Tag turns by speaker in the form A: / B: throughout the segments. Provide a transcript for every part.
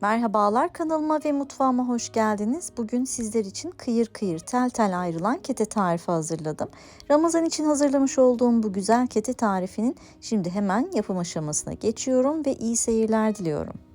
A: Merhabalar kanalıma ve mutfağıma hoş geldiniz. Bugün sizler için kıyır kıyır tel tel ayrılan kete tarifi hazırladım. Ramazan için hazırlamış olduğum bu güzel kete tarifinin şimdi hemen yapım aşamasına geçiyorum ve iyi seyirler diliyorum.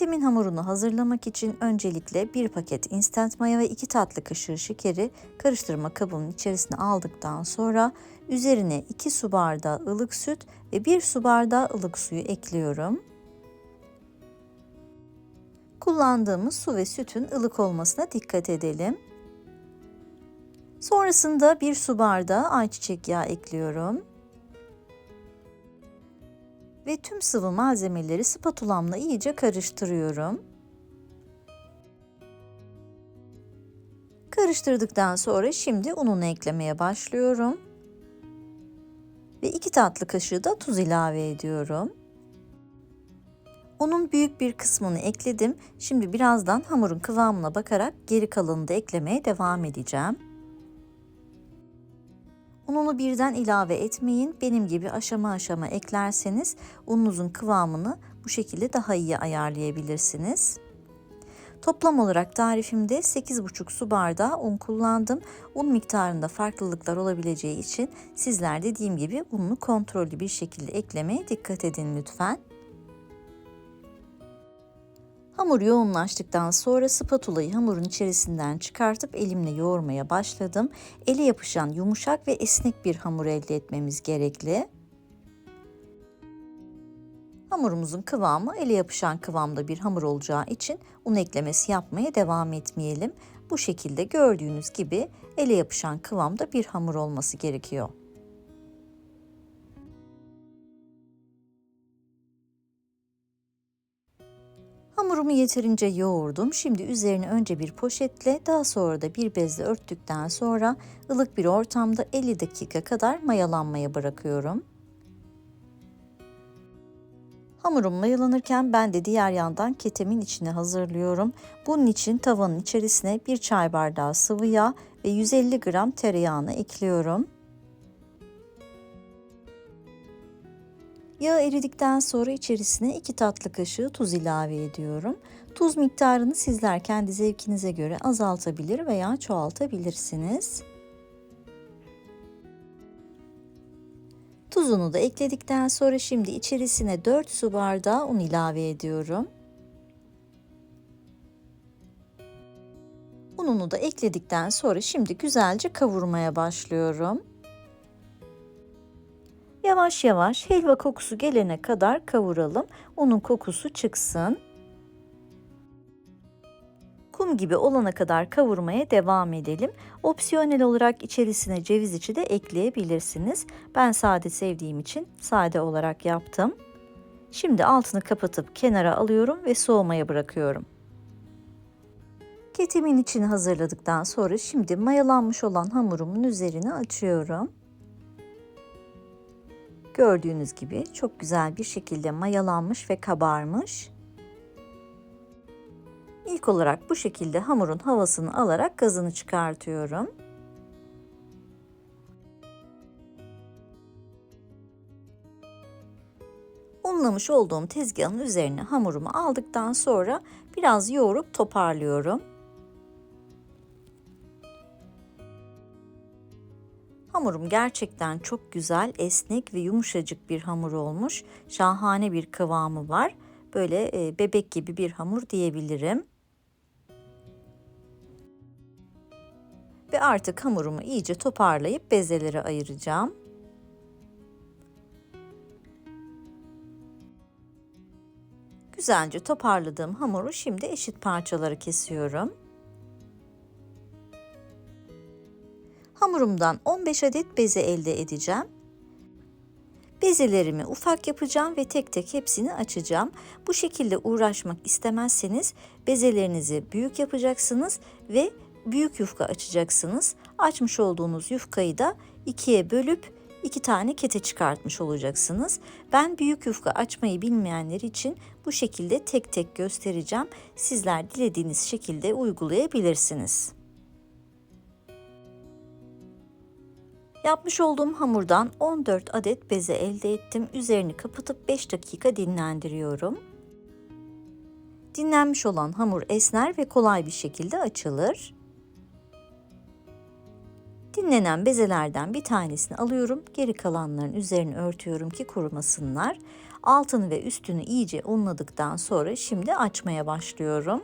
A: Ketimin hamurunu hazırlamak için öncelikle bir paket instant maya ve 2 tatlı kaşığı şekeri karıştırma kabının içerisine aldıktan sonra üzerine 2 su bardağı ılık süt ve 1 su bardağı ılık suyu ekliyorum. Kullandığımız su ve sütün ılık olmasına dikkat edelim. Sonrasında 1 su bardağı ayçiçek yağı ekliyorum ve tüm sıvı malzemeleri spatulamla iyice karıştırıyorum. Karıştırdıktan sonra şimdi ununu eklemeye başlıyorum. Ve 2 tatlı kaşığı da tuz ilave ediyorum. Unun büyük bir kısmını ekledim. Şimdi birazdan hamurun kıvamına bakarak geri kalanını da eklemeye devam edeceğim. Ununu birden ilave etmeyin. Benim gibi aşama aşama eklerseniz ununuzun kıvamını bu şekilde daha iyi ayarlayabilirsiniz. Toplam olarak tarifimde 8,5 su bardağı un kullandım. Un miktarında farklılıklar olabileceği için sizler dediğim gibi ununu kontrollü bir şekilde eklemeye dikkat edin lütfen. Hamur yoğunlaştıktan sonra spatulayı hamurun içerisinden çıkartıp elimle yoğurmaya başladım. Ele yapışan yumuşak ve esnek bir hamur elde etmemiz gerekli. Hamurumuzun kıvamı ele yapışan kıvamda bir hamur olacağı için un eklemesi yapmaya devam etmeyelim. Bu şekilde gördüğünüz gibi ele yapışan kıvamda bir hamur olması gerekiyor. Hamurumu yeterince yoğurdum. Şimdi üzerine önce bir poşetle daha sonra da bir bezle örttükten sonra ılık bir ortamda 50 dakika kadar mayalanmaya bırakıyorum. Hamurum mayalanırken ben de diğer yandan ketemin içine hazırlıyorum. Bunun için tavanın içerisine bir çay bardağı sıvı yağ ve 150 gram tereyağını ekliyorum. Yağ eridikten sonra içerisine 2 tatlı kaşığı tuz ilave ediyorum. Tuz miktarını sizler kendi zevkinize göre azaltabilir veya çoğaltabilirsiniz. Tuzunu da ekledikten sonra şimdi içerisine 4 su bardağı un ilave ediyorum. Ununu da ekledikten sonra şimdi güzelce kavurmaya başlıyorum. Yavaş yavaş helva kokusu gelene kadar kavuralım. Unun kokusu çıksın. Kum gibi olana kadar kavurmaya devam edelim. Opsiyonel olarak içerisine ceviz içi de ekleyebilirsiniz. Ben sade sevdiğim için sade olarak yaptım. Şimdi altını kapatıp kenara alıyorum ve soğumaya bırakıyorum. Ketimin içini hazırladıktan sonra şimdi mayalanmış olan hamurumun üzerine açıyorum. Gördüğünüz gibi çok güzel bir şekilde mayalanmış ve kabarmış. İlk olarak bu şekilde hamurun havasını alarak gazını çıkartıyorum. Unlamış olduğum tezgahın üzerine hamurumu aldıktan sonra biraz yoğurup toparlıyorum. Hamurum gerçekten çok güzel, esnek ve yumuşacık bir hamur olmuş. Şahane bir kıvamı var. Böyle e, bebek gibi bir hamur diyebilirim. Ve artık hamurumu iyice toparlayıp bezelere ayıracağım. Güzelce toparladığım hamuru şimdi eşit parçalara kesiyorum. Hamurumdan 15 adet beze elde edeceğim. Bezelerimi ufak yapacağım ve tek tek hepsini açacağım. Bu şekilde uğraşmak istemezseniz bezelerinizi büyük yapacaksınız ve büyük yufka açacaksınız. Açmış olduğunuz yufkayı da ikiye bölüp iki tane kete çıkartmış olacaksınız. Ben büyük yufka açmayı bilmeyenler için bu şekilde tek tek göstereceğim. Sizler dilediğiniz şekilde uygulayabilirsiniz. Yapmış olduğum hamurdan 14 adet beze elde ettim. Üzerini kapatıp 5 dakika dinlendiriyorum. Dinlenmiş olan hamur esner ve kolay bir şekilde açılır. Dinlenen bezelerden bir tanesini alıyorum. Geri kalanların üzerini örtüyorum ki kurumasınlar. Altını ve üstünü iyice unladıktan sonra şimdi açmaya başlıyorum.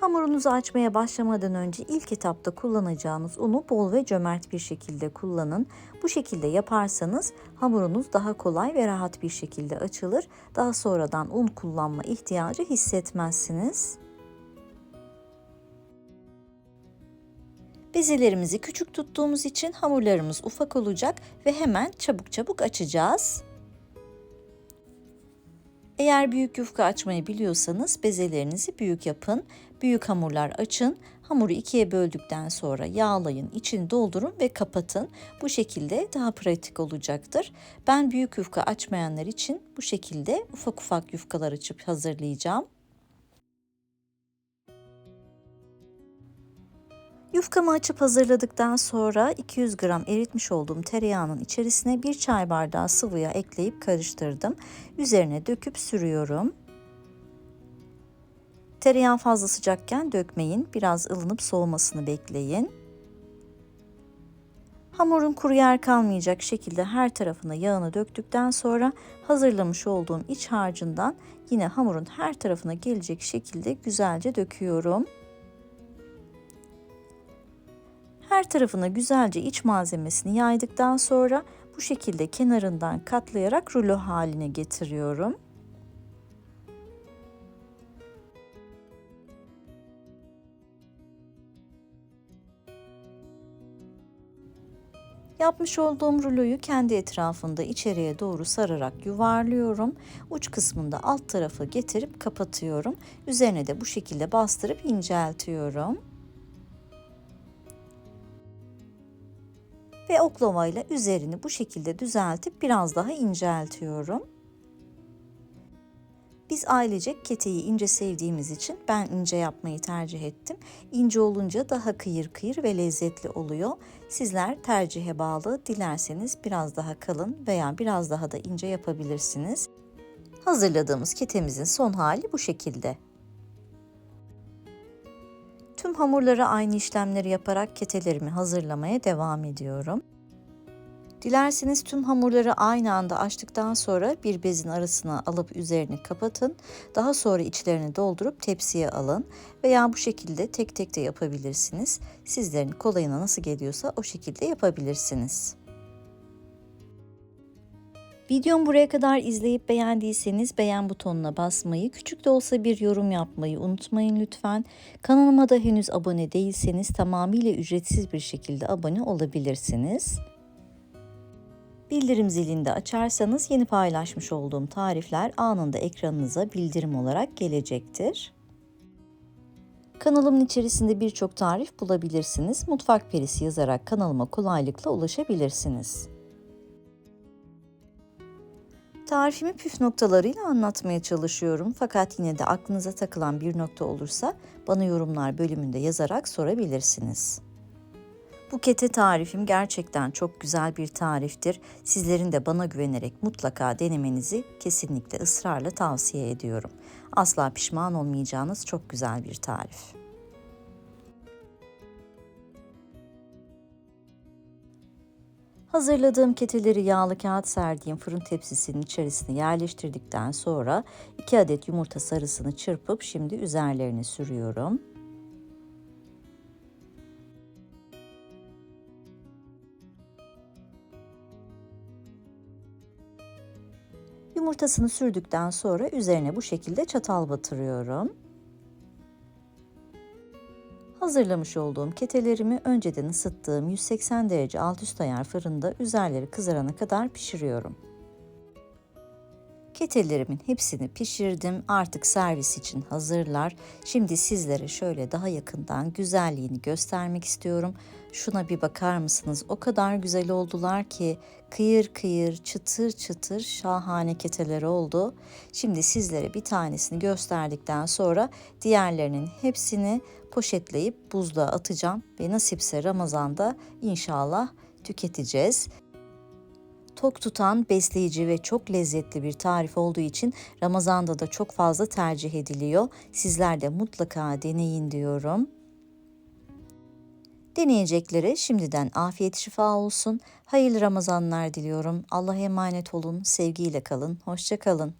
A: Hamurunuzu açmaya başlamadan önce ilk etapta kullanacağınız unu bol ve cömert bir şekilde kullanın. Bu şekilde yaparsanız hamurunuz daha kolay ve rahat bir şekilde açılır. Daha sonradan un kullanma ihtiyacı hissetmezsiniz. Bezelerimizi küçük tuttuğumuz için hamurlarımız ufak olacak ve hemen çabuk çabuk açacağız. Eğer büyük yufka açmayı biliyorsanız bezelerinizi büyük yapın. Büyük hamurlar açın. Hamuru ikiye böldükten sonra yağlayın, içini doldurun ve kapatın. Bu şekilde daha pratik olacaktır. Ben büyük yufka açmayanlar için bu şekilde ufak ufak yufkalar açıp hazırlayacağım. Yufkamı açıp hazırladıktan sonra 200 gram eritmiş olduğum tereyağının içerisine bir çay bardağı sıvıya ekleyip karıştırdım. Üzerine döküp sürüyorum. Tereyağı fazla sıcakken dökmeyin. Biraz ılınıp soğumasını bekleyin. Hamurun kuru yer kalmayacak şekilde her tarafına yağını döktükten sonra hazırlamış olduğum iç harcından yine hamurun her tarafına gelecek şekilde güzelce döküyorum. Her tarafına güzelce iç malzemesini yaydıktan sonra bu şekilde kenarından katlayarak rulo haline getiriyorum. Yapmış olduğum ruloyu kendi etrafında içeriye doğru sararak yuvarlıyorum. Uç kısmında alt tarafı getirip kapatıyorum. Üzerine de bu şekilde bastırıp inceltiyorum. Ve oklavayla üzerini bu şekilde düzeltip biraz daha inceltiyorum. Biz ailecek keteyi ince sevdiğimiz için ben ince yapmayı tercih ettim. İnce olunca daha kıyır kıyır ve lezzetli oluyor. Sizler tercihe bağlı dilerseniz biraz daha kalın veya biraz daha da ince yapabilirsiniz. Hazırladığımız ketemizin son hali bu şekilde. Tüm hamurları aynı işlemleri yaparak ketelerimi hazırlamaya devam ediyorum. Dilerseniz tüm hamurları aynı anda açtıktan sonra bir bezin arasına alıp üzerini kapatın. Daha sonra içlerini doldurup tepsiye alın veya bu şekilde tek tek de yapabilirsiniz. Sizlerin kolayına nasıl geliyorsa o şekilde yapabilirsiniz. Videomu buraya kadar izleyip beğendiyseniz beğen butonuna basmayı, küçük de olsa bir yorum yapmayı unutmayın lütfen. Kanalıma da henüz abone değilseniz tamamıyla ücretsiz bir şekilde abone olabilirsiniz. Bildirim zilini de açarsanız yeni paylaşmış olduğum tarifler anında ekranınıza bildirim olarak gelecektir. Kanalımın içerisinde birçok tarif bulabilirsiniz. Mutfak perisi yazarak kanalıma kolaylıkla ulaşabilirsiniz. Tarifimi püf noktalarıyla anlatmaya çalışıyorum fakat yine de aklınıza takılan bir nokta olursa bana yorumlar bölümünde yazarak sorabilirsiniz. Bu kete tarifim gerçekten çok güzel bir tariftir. Sizlerin de bana güvenerek mutlaka denemenizi kesinlikle ısrarla tavsiye ediyorum. Asla pişman olmayacağınız çok güzel bir tarif. Hazırladığım keteleri yağlı kağıt serdiğim fırın tepsisinin içerisine yerleştirdikten sonra 2 adet yumurta sarısını çırpıp şimdi üzerlerine sürüyorum. Yumurtasını sürdükten sonra üzerine bu şekilde çatal batırıyorum. Hazırlamış olduğum ketelerimi önceden ısıttığım 180 derece alt üst ayar fırında üzerleri kızarana kadar pişiriyorum. Ketelerimin hepsini pişirdim. Artık servis için hazırlar. Şimdi sizlere şöyle daha yakından güzelliğini göstermek istiyorum. Şuna bir bakar mısınız? O kadar güzel oldular ki kıyır kıyır, çıtır çıtır şahane keteler oldu. Şimdi sizlere bir tanesini gösterdikten sonra diğerlerinin hepsini poşetleyip buzluğa atacağım ve nasipse Ramazan'da inşallah tüketeceğiz tok tutan, besleyici ve çok lezzetli bir tarif olduğu için Ramazan'da da çok fazla tercih ediliyor. Sizler de mutlaka deneyin diyorum. Deneyeceklere şimdiden afiyet şifa olsun. Hayırlı Ramazanlar diliyorum. Allah'a emanet olun. Sevgiyle kalın. Hoşça kalın.